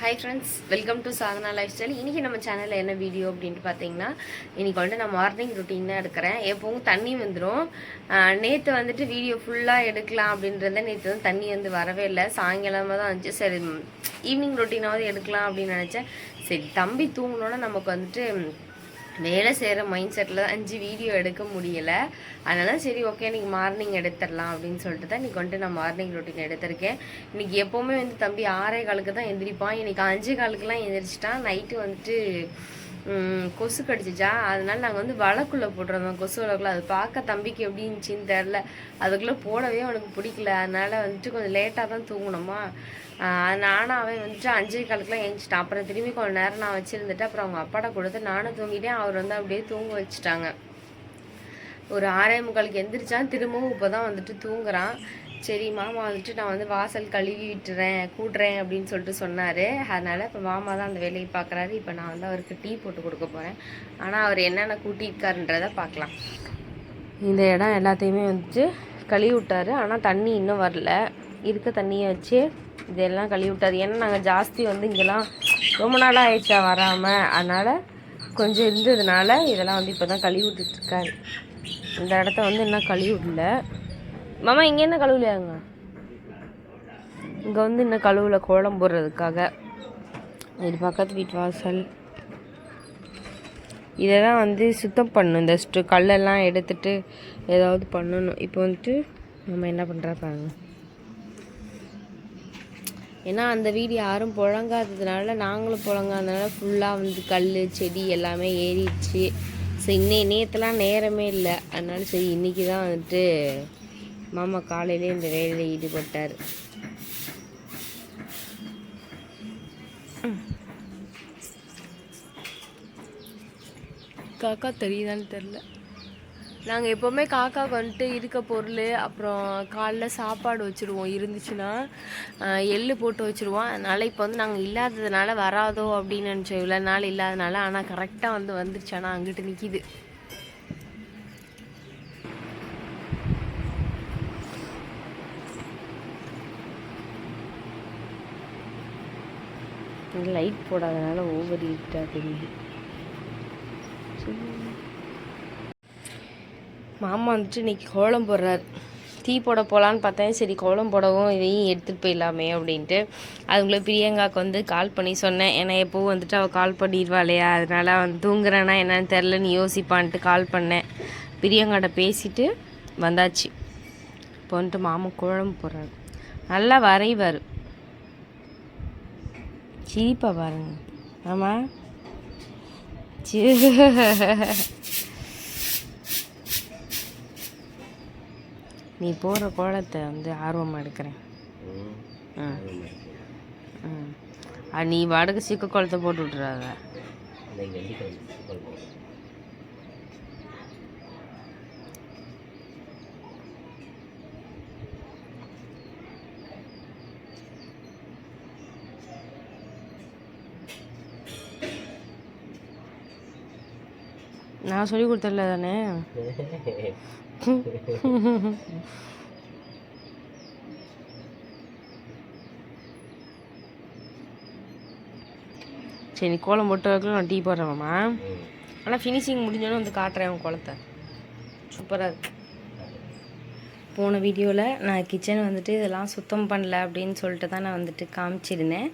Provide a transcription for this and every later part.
Hi friends welcome to Sadhana lifestyle இன்றைக்கி நம்ம சேனலில் என்ன வீடியோ அப்படின்ட்டு பார்த்தீங்கன்னா இன்றைக்கி வந்துட்டு நான் மார்னிங் ரொட்டீன் தான் எடுக்கிறேன். எப்பவும் தண்ணி வந்துடும் நேற்று வந்துட்டு வீடியோ ஃபுல்லாக எடுக்கலாம் அப்படின்றத நேற்று வந்து தண்ணி வந்து வரவே இல்லை. சாயங்காலமாக தான் வந்துச்சு சரி ஈவினிங் ரொட்டீனாவது எடுக்கலாம் அப்படின்னு நினச்சேன். சரி தம்பி தூங்கினோன்னா நமக்கு வந்துட்டு வேலை செய்கிற மைண்ட் செட்டில் தான் அஞ்சு வீடியோ எடுக்க முடியலை. அதனால சரி ஓகே இன்றைக்கி மார்னிங் எடுத்துடலாம் அப்படின்னு சொல்லிட்டு தான் இன்றைக்கி வந்துட்டு நான் மார்னிங் ரொட்டீன் எடுத்திருக்கேன். இன்றைக்கி எப்போவுமே வந்து தம்பி ஆறே காலுக்கு தான் எந்திரிப்பான். இன்றைக்கி அஞ்சு காலுக்குலாம் எந்திரிச்சிட்டான் நைட்டு வந்துட்டு கொசு கடிச்சிச்சா? அதனால நாங்கள் வந்து வளக்குள்ளே போட்டிருந்தோம் கொசு வளக்குள்ள அது பார்க்க தம்பிக்கு எப்படி இருந்துச்சின்னு தெரில அதுக்குள்ளே போடவே அவனுக்கு பிடிக்கல. அதனால வந்துட்டு கொஞ்சம் லேட்டாக தான் தூங்கணுமா ஆஹ் நானும் அவன் வந்துட்டு அஞ்சே காலுக்குலாம் எழுந்துச்சிட்டான் அப்புறம் திரும்பி கொஞ்சம் நேரம் நான் வச்சுருந்துட்டு அப்புறம் அவங்க அப்பாட்ட கொடுத்து நானும் தூங்கிட்டேன். அவர் வந்து அப்படியே தூங்க வச்சுட்டாங்க. ஒரு ஆறே முக்காலுக்கு எந்திரிச்சான். திரும்பவும் இப்போ தான் வந்துட்டு தூங்குறான். சரி மாமா வந்துட்டு நான் வந்து வாசல் கழுவி விட்டுறேன் கூட்டுறேன் அப்படின்னு சொல்லிட்டு சொன்னார். அதனால் இப்போ மாமா தான் அந்த வேலையை பார்க்குறாரு இப்போ நான் வந்து அவருக்கு டீ போட்டு கொடுக்க போகிறேன் ஆனால் அவர் என்னென்ன கூட்டியிருக்காருன்றதை பார்க்கலாம். இந்த இடம் எல்லாத்தையுமே வந்துட்டு கழுவி விட்டார் ஆனால் தண்ணி இன்னும் வரல. இருக்க தண்ணியை வச்சு இதெல்லாம் கழுவி விட்டாரு ஏன்னா நாங்கள் ஜாஸ்தி வந்து இங்கெல்லாம் ரொம்ப நாளாக ஆயிடுச்சா வராமல் அதனால் கொஞ்சம் இருந்ததுனால இதெல்லாம் வந்து இப்போ தான் கழுவி விட்டுட்ருக்காரு இந்த இடத்த வந்து இன்னும் கழுவி விடல மாமா இங்கே என்ன கழுவலையாங்க? இங்கே வந்து இன்னும் கழுவுல கோலம் போடுறதுக்காக. இது பக்கத்து வீட்டு வாசல். இதை தான் வந்து சுத்தம் பண்ணணும். இந்த ஸ்டு கல்லெல்லாம் எடுத்துகிட்டு ஏதாவது பண்ணணும். இப்போ வந்துட்டு நம்ம என்ன பண்ணுறா பாருங்க. ஏன்னா அந்த வீடு யாரும் புழங்காததுனால நாங்களும் புழங்காததுனால ஃபுல்லாக வந்து கல் செடி எல்லாமே ஏறிடுச்சு. சரி இன்னே நேற்றுலாம் நேரமே இல்லை. அதனால சரி இன்றைக்கி தான் வந்துட்டு மாமா காலையிலே இந்த வேலையில் ஈடுபட்டார். காக்கா தெரியுதான்னு தெரில நாங்கள் எப்போவுமே காக்காவுக்கு வந்துட்டு இருக்க பொருள் அப்புறம் காலைல சாப்பாடு வச்சுருவோம். இருந்துச்சுன்னா எள்ளு போட்டு வச்சுருவோம். அதனால் இப்போ வந்து நாங்கள் இல்லாததுனால வராதோ அப்படின்னு நினச்சோம். இவ்வளோ நாள் இல்லாதனால ஆனால் கரெக்டாக வந்து வந்துருச்சு. ஆனால் அங்கிட்டு நிற்கிது லைட் போடாதனால ஓவர் ஹீட்டாக தெரியுது. மாமா வந்துட்டு இன்னைக்கு கோலம் போடுறாரு. டீ போட போகலான்னு பார்த்தேன். சரி கோலம் போடவும் இதையும் எடுத்துகிட்டு போயிடலாமே அப்படின்ட்டு அதுக்குள்ளே பிரியங்காவுக்கு வந்து கால் பண்ணி சொன்னேன். ஏன்னா எப்போவும் வந்துட்டு அவள் கால் பண்ணிடுவா இல்லையா அதனால அவன் தூங்குறானா என்னன்னு தெரிலன்னு யோசிப்பான்ட்டு கால் பண்ணேன். பிரியங்காட்ட பேசிட்டு வந்தாச்சு. இப்போ வந்துட்டு மாமா குழம்பு போடுறாரு. நல்லா வரைவார். சிரிப்பா பாருங்க. ஆமாம் சி நீ போடுற கோலத்தை வந்து ஆர்வமாக எடுக்கிறேன். ம் நீ வாடகை சிக்க கோலத்தை போட்டு விட்றாத நான் சொல்லி கொடுத்தல தானே? சரி கோலம் போட்டு வைக்கல நான் டீ போடுறேன்மா ஆனால் ஃபினிஷிங் முடிஞ்சோன்னே வந்து காட்டுறேன் உன் குளத்தை சூப்பராக இருக்கு. போன வீடியோவில் நான் கிச்சன் வந்துட்டு இதெல்லாம் சுத்தம் பண்ணல அப்படின்னு சொல்லிட்டு தான் நான் வந்துட்டு காமிச்சிருந்தேன்.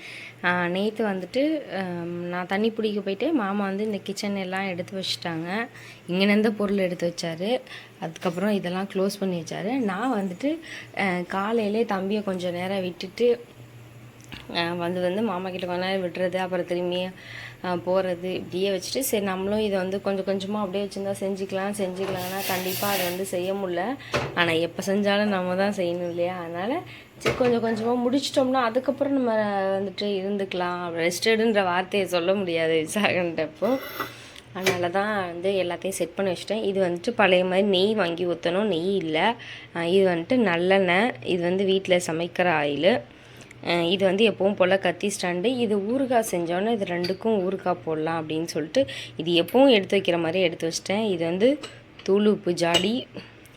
நேற்று வந்துட்டு நான் தண்ணி பிடிக்க போயிட்டு மாமா வந்து இந்த கிச்சன் எல்லாம் எடுத்து வச்சுட்டாங்க. இங்கேருந்து பொருள் எடுத்து வச்சாரு. அதுக்கப்புறம் இதெல்லாம் க்ளோஸ் பண்ணி வச்சாரு. நான் வந்துட்டு காலையிலே தம்பியை கொஞ்சம் நேரம் விட்டுட்டு வந்து வந்து மாமா கிட்ட கொஞ்ச நேரம் விடுறது அப்புறம் திரும்பி போகிறது இப்படியே வச்சுட்டு சரி நம்மளும் இதை வந்து கொஞ்சம் கொஞ்சமாக அப்படியே வச்சுருந்தா செஞ்சுக்கலாம் செஞ்சுக்கலாம்னா கண்டிப்பாக அதை வந்து செய்ய முடியல. ஆனால் எப்போ செஞ்சாலும் நம்ம தான் செய்யணும் இல்லையா? அதனால் சரி கொஞ்சம் கொஞ்சமாக முடிச்சிட்டோம்னா அதுக்கப்புறம் நம்ம வந்துட்டு இருந்துக்கலாம். ரெஸ்டடுன்ற வார்த்தையை சொல்ல முடியாது விசாகன்றப்போ அதனால தான் வந்து எல்லாத்தையும் செட் பண்ணி வச்சிட்டேன். இது வந்துட்டு பழைய மாதிரி நெய் வாங்கி ஊற்றணும் நெய் இல்லை. இது வந்துட்டு நல்லெண்ணெய். இது வந்து வீட்டில் சமைக்கிற ஆயில். இது வந்து எப்பவும் போல் கத்தி ஸ்டாண்டு. இது ஊறுகாய் செஞ்சோன்னே இது ரெண்டுக்கும் ஊறுகாய் போடலாம் அப்படின்னு சொல்லிட்டு இது எப்பவும் எடுத்து வைக்கிற மாதிரி எடுத்து வச்சிட்டேன். இது வந்து தூள் உப்பு ஜாடி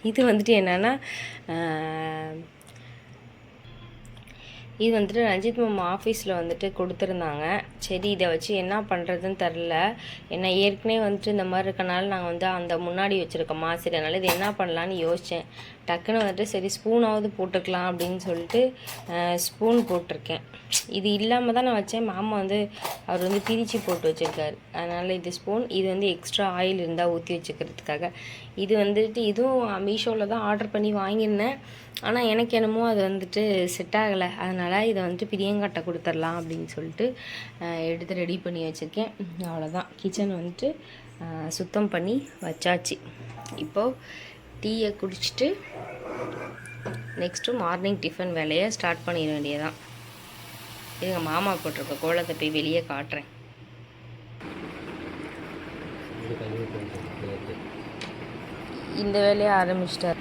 இது வந்துட்டு என்னென்னா இது வந்துட்டு ரஞ்சித் மாமா ஆஃபீஸில் வந்துட்டு கொடுத்துருந்தாங்க. சரி இதை வச்சு என்ன பண்ணுறதுன்னு தெரில. ஏன்னா ஏற்கனவே வந்துட்டு இந்த மாதிரி இருக்கனால நாங்கள் வந்து அந்த முன்னாடி வச்சுருக்கோம் மாசிடனால இது என்ன பண்ணலான்னு யோசித்தேன் டக்குன்னு வந்துட்டு சரி ஸ்பூனாவது போட்டுக்கலாம் அப்படின்னு சொல்லிட்டு ஸ்பூன் போட்டிருக்கேன். இது இல்லாமல் தான் நான் வச்சேன். மாமா வந்து அவர் வந்து பிரித்து போட்டு வச்சுருக்காரு. அதனால் இது ஸ்பூன் இது வந்து எக்ஸ்ட்ரா ஆயில் இருந்தால் ஊற்றி வச்சுக்கிறதுக்காக. இது வந்துட்டு இதுவும் மீஷோவில் தான் ஆர்டர் பண்ணி வாங்கியிருந்தேன். ஆனால் எனக்கு என்னமோ அது வந்துட்டு செட் ஆகலை. அதனால் இதை வந்துட்டு பிரியங்காட்ட கொடுத்துர்லாம் அப்படின்னு சொல்லிட்டு எடுத்து ரெடி பண்ணி வச்சுருக்கேன். அவ்வளோதான் கிச்சன் வந்துட்டு சுத்தம் பண்ணி வச்சாச்சு. இப்போது டீயை குடிச்சிட்டு நெக்ஸ்ட்டு மார்னிங் டிஃபன் வேலையை ஸ்டார்ட் பண்ணிட வேண்டியதான் இதுங்க மாமா போட்டிருக்க கோலத்தை போய் வெளியே காட்டுறேன். இந்த வேலையை ஆரம்பிச்சிட்டார்.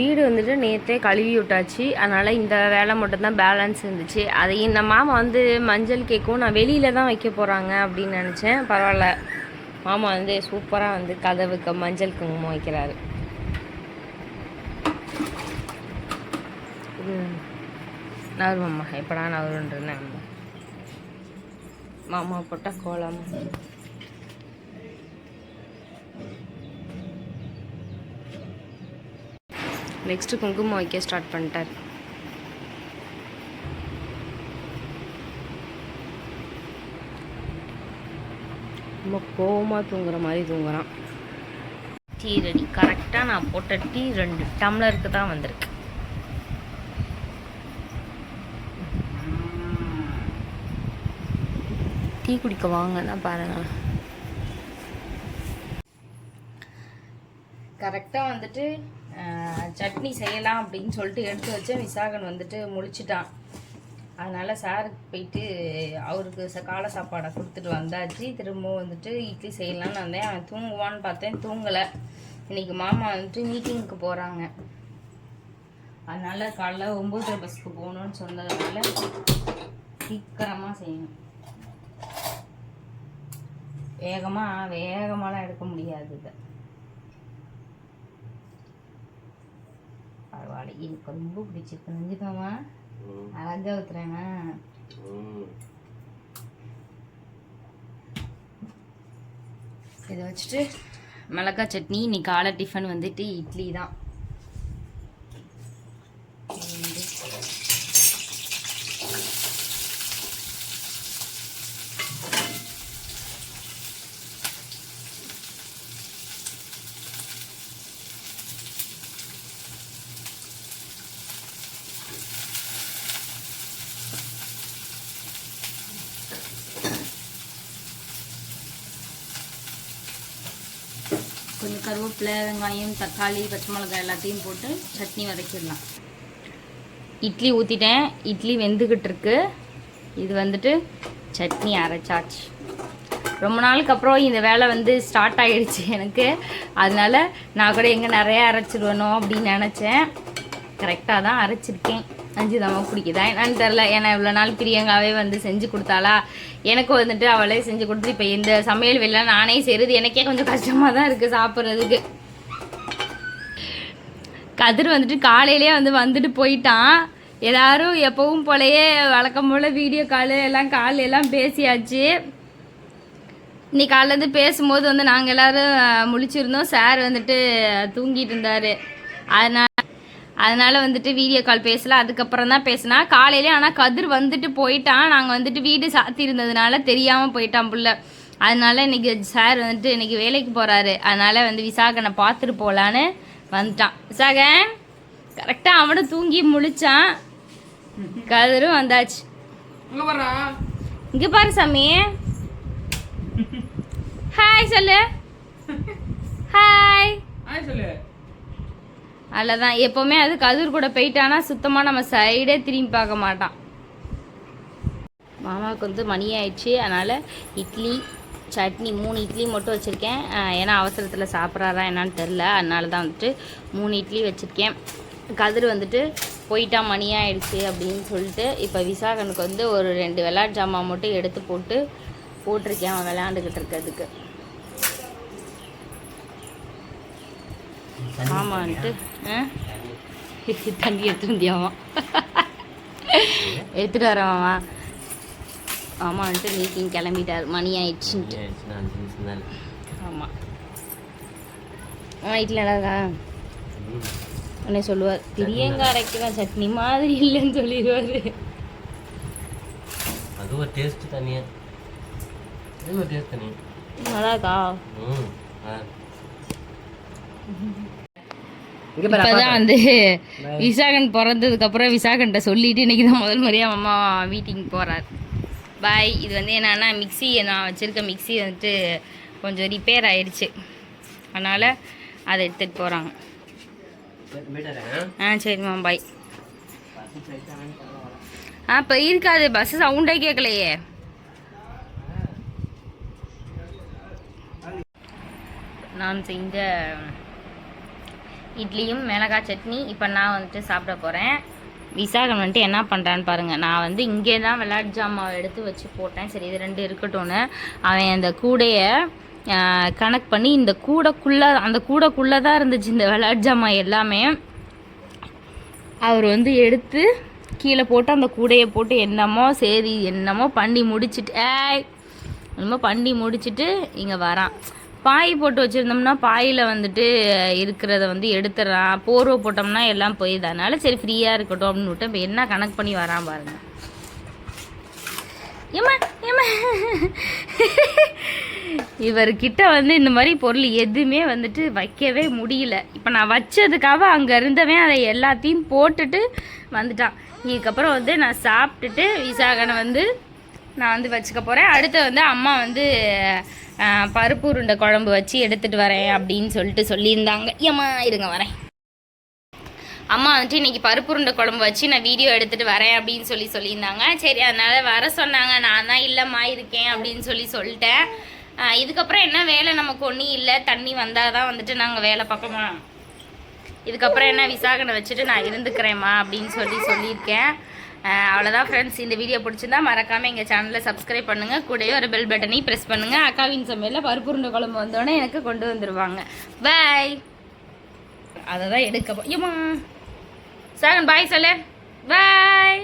வீடு வந்துட்டு நேற்றே கழுவி விட்டாச்சு. அதனால் இந்த வேலை மட்டும்தான் பேலன்ஸ் இருந்துச்சு. அதை இந்த மாமா வந்து மஞ்சள் கேக்கும் நான் வெளியில் தான் வைக்க போகிறாங்க அப்படின்னு நினச்சேன். பரவாயில்ல. மாமா வந்து சூப்பராக வந்து கதவுக்கு மஞ்சள் குங்குமம் வைக்கிறாரு. ம். நவரு மாமா. எப்படா நவருன்றேன் மாமா போட்டால் கோலம். நெக்ஸ்ட்டு குங்குமம் வைக்க ஸ்டார்ட் பண்ணிட்டார். ரொம்ப கோவமாக தூங்குற மாதிரி தூங்குறான். Tea ready. கரெக்டாக நான் போட்ட டீ ரெண்டு டம்ளருக்கு தான் வந்திருக்கு. டீ குடிக்க வாங்கன்னா பாருங்க. கரெக்டாக வந்துட்டு சட்னி செய்யலாம் அப்படின்னு சொல்லிட்டு எடுத்து வச்சேன் விசாகன் வந்துட்டு முழிச்சிட்டான். அதனால சாருக்கு போயிட்டு அவருக்கு ச காலை சாப்பாடை கொடுத்துட்டு வந்தாச்சு. திரும்ப வந்துட்டு இட்லி செய்யலாம்னு வந்தேன். அவன் தூங்குவான்னு பார்த்தேன். தூங்கலை. இன்னைக்கு மாமா வந்துட்டு மீட்டிங்க்கு போகிறாங்க அதனால காலைல ஒம்பது பஸ்க்கு போகணும்னு சொன்னதுனால சீக்கிரமாக செய்யணும். வேகமாக வேகமாலாம் எடுக்க முடியாது இதை பரவாயில்ல எனக்கு ரொம்ப பிடிச்சிருக்கு. நெஞ்சுக்கோமா? அழகா ஊத்துறேனா இதை வச்சுட்டு மிளகாய் சட்னி இன்னைக்கு காலை டிஃபன் வந்துட்டு இட்லி தான். கருவேப்பிலை வெங்காயம் தக்காளி பச்சை மிளகாய் எல்லாத்தையும் போட்டு சட்னி வதக்கிடலாம். இட்லி ஊற்றிட்டேன் இட்லி வெந்துக்கிட்டு இருக்கு. இது வந்துட்டு சட்னி அரைச்சாச்சு. ரொம்ப நாளுக்கு அப்புறம் இந்த வேலை வந்து ஸ்டார்ட் ஆகிடுச்சு எனக்கு. அதனால நான் கூட எங்கே நிறையா அரைச்சிடுவேனோ அப்படின்னு நினச்சேன். கரெக்டாக தான் அரைச்சிருக்கேன். அஞ்சுதாம்மா பிடிக்குதா என்னன்னு தெரில ஏன்னா இவ்வளோ நாள் பிரியங்காவே வந்து செஞ்சு கொடுத்தாளா? எனக்கும் வந்துட்டு அவளே செஞ்சு கொடுத்து இப்போ இந்த சமையல் வெளில நானே செய்கிறது எனக்கே கொஞ்சம் கஷ்டமாக தான் இருக்குது சாப்பிட்றதுக்கு. கதிர் வந்துட்டு காலையிலே வந்து வந்துட்டு போயிட்டான். எல்லாரும் எப்பவும் போலயே வழக்கம் போல் வீடியோ காலு எல்லாம் கால் எல்லாம் பேசியாச்சு. இன்னைக்கு காலேருந்து பேசும்போது வந்து நாங்கள் எல்லாரும் முழிச்சிருந்தோம். சார் வந்துட்டு தூங்கிட்டு இருந்தார். அதனால் அதனால வந்துட்டு வீடியோ கால் பேசல. அதுக்கப்புறம் தான் பேசினா காலையிலே ஆனால் கதிர் வந்துட்டு போயிட்டான். நாங்கள் வந்துட்டு வீடு சாத்தி இருந்ததுனால தெரியாமல் போயிட்டான் புள்ள. அதனால இன்னைக்கு சார் வந்துட்டு இன்னைக்கு வேலைக்கு போகிறாரு அதனால வந்து விசாகனை பார்த்துட்டு போகலான்னு வந்துட்டான். விசாகன் கரெக்டாக அவனும் தூங்கி முழிச்சான். கதிரும் வந்தாச்சு. இங்க பாரு சாமி. ஹாய் சொல்லு. ஹாய் ஆய் சொல்லு. அவ்வளோதான் எப்போவுமே அது கதிர் கூட போயிட்டானா சுத்தமாக நம்ம சைடே திரும்பி பார்க்க மாட்டான். மாமாவுக்கு வந்து மணி ஆயிடுச்சு. அதனால் இட்லி சட்னி மூணு இட்லி மட்டும் வச்சுருக்கேன். ஏன்னா அவசரத்தில் சாப்பிட்றாரா என்னன்னு தெரில அதனால தான் வந்துட்டு மூணு இட்லி வச்சுருக்கேன். கதிர் வந்துட்டு போயிட்டா மணி ஆயிடுச்சு அப்படின்னு சொல்லிட்டு இப்போ விசாகனுக்கு வந்து ஒரு ரெண்டு விளையாட்டு ஜாமான் மட்டும் எடுத்து போட்டு போட்டிருக்கேன் அவன் விளையாண்டுக்கிட்டு இருக்கிறதுக்கு. ஆமான்ட்டு தண்ணி எடுத்து வந்தியாவான் எடுத்துட்டு மாமா வந்துட்டு மீட்டிங் கிளம்பிட்டார். மணி ஆயிடுச்சுன்ட்டு. ஆமாம் ஆ இட்லி நல்லா. உடனே சொல்லுவார் பிரியங்காய் அரைக்கலாம் சட்னி மாதிரி இல்லைன்னு சொல்லிடுவார். அது ஒரு டேஸ்ட் தனியா. டேஸ்ட் நல்லா இருக்கா? ம். இப்பதான் வந்து விசாகன் பிறந்ததுக்கு அப்புறம் விசாகன்ட்ட சொல்லிட்டு இன்னைக்கு தான் முதல் முறையா அம்மா மீட்டிங் போறார். பாய் இது வந்து என்னன்னா மிக்ஸி நான் வச்சிருக்க மிக்ஸி வந்துட்டு கொஞ்சம் ரிப்பேர் ஆயிடுச்சு அதனால அதை எடுத்துட்டு போறாங்க. ஆ சரிம்மா பாய் ஆ இப்போ இருக்காது. பஸ் சவுண்டே கேட்கலையே நான் செஞ்ச இட்லியும் மிளகாய் சட்னி. இப்போ நான் வந்துட்டு சாப்பிட போகிறேன் விசாகன் வந்துட்டு என்ன பண்ணுறான்னு பாருங்கள் நான் வந்து இங்கே தான் விளையாட்டு ஜாமாவை எடுத்து வச்சு போட்டேன். சரி இது ரெண்டு இருக்கட்டும்னு. அவன் அந்த கூடையை கனெக்ட் பண்ணி இந்த கூடைக்குள்ளே அந்த கூடைக்குள்ளே தான் இருந்துச்சு இந்த விளையாட்டு ஜாமான் எல்லாமே. அவர் வந்து எடுத்து கீழே போட்டு அந்த கூடையை போட்டு என்னமோ சரி என்னமோ பண்ணி முடிச்சுட்டு என்னமோ பண்ணி முடிச்சுட்டு இங்கே வரான். பாய் போட்டு வச்சுருந்தோம்னா பாயில் வந்துட்டு இருக்கிறத வந்து எடுத்துடுறான் போர்வை போட்டோம்னா எல்லாம் போயிடுது. அதனால சரி ஃப்ரீயாக இருக்கட்டும் அப்படின்னு விட்டு இப்போ என்ன கணக்கு பண்ணி வரான் பாருங்க. ஏமா ஏமா இவர்கிட்ட வந்து இந்த மாதிரி பொருள் எதுவுமே வந்துட்டு வைக்கவே முடியல. இப்போ நான் வச்சதுக்காக அங்கே இருந்தவன் அதை எல்லாத்தையும் போட்டுட்டு வந்துட்டான். இதுக்கப்புறம் வந்து நான் சாப்பிட்டுட்டு விசாகனை வந்து நான் வந்து வச்சுக்க போகிறேன் அடுத்து வந்து அம்மா வந்து பருப்பு உருண்டை குழம்பு வச்சு எடுத்துகிட்டு வரேன் அப்படின்னு சொல்லிட்டு சொல்லியிருந்தாங்க. ஏம்மா இருங்க வரேன். அம்மா வந்துட்டு இன்னைக்கு பருப்பு உருண்டை குழம்பு வச்சு நான் வீடியோ எடுத்துகிட்டு வரேன் அப்படின்னு சொல்லி சொல்லியிருந்தாங்க. சரி அதனால் வர சொன்னாங்க. நான் தான் இல்லைம்மா இருக்கேன் அப்படின்னு சொல்லி சொல்லிட்டேன். இதுக்கப்புறம் என்ன வேலை? நமக்கு ஒன்றும் இல்லை. தண்ணி வந்தால் தான் வந்துட்டு நாங்கள் வேலை பார்க்கமா இதுக்கப்புறம் என்ன விசாகனை வச்சுட்டு நான் இருந்துக்கிறேம்மா அப்படின்னு சொல்லி சொல்லியிருக்கேன். அவ்வளோதான் ஃப்ரெண்ட்ஸ் இந்த வீடியோ பிடிச்சிருந்தா மறக்காமல் எங்கள் சேனலை சப்ஸ்கிரைப் பண்ணுங்கள் கூடவே ஒரு பெல் பட்டனையும் ப்ரெஸ் பண்ணுங்கள் அக்காவின் சமையலில் பருப்புருண்டை குழம்பு வந்தோடனே எனக்கு கொண்டு வந்துடுவாங்க பாய் அதை தான் எடுக்க போ ஏம்மா. சாகன் பாய் சொல்லு. பாய்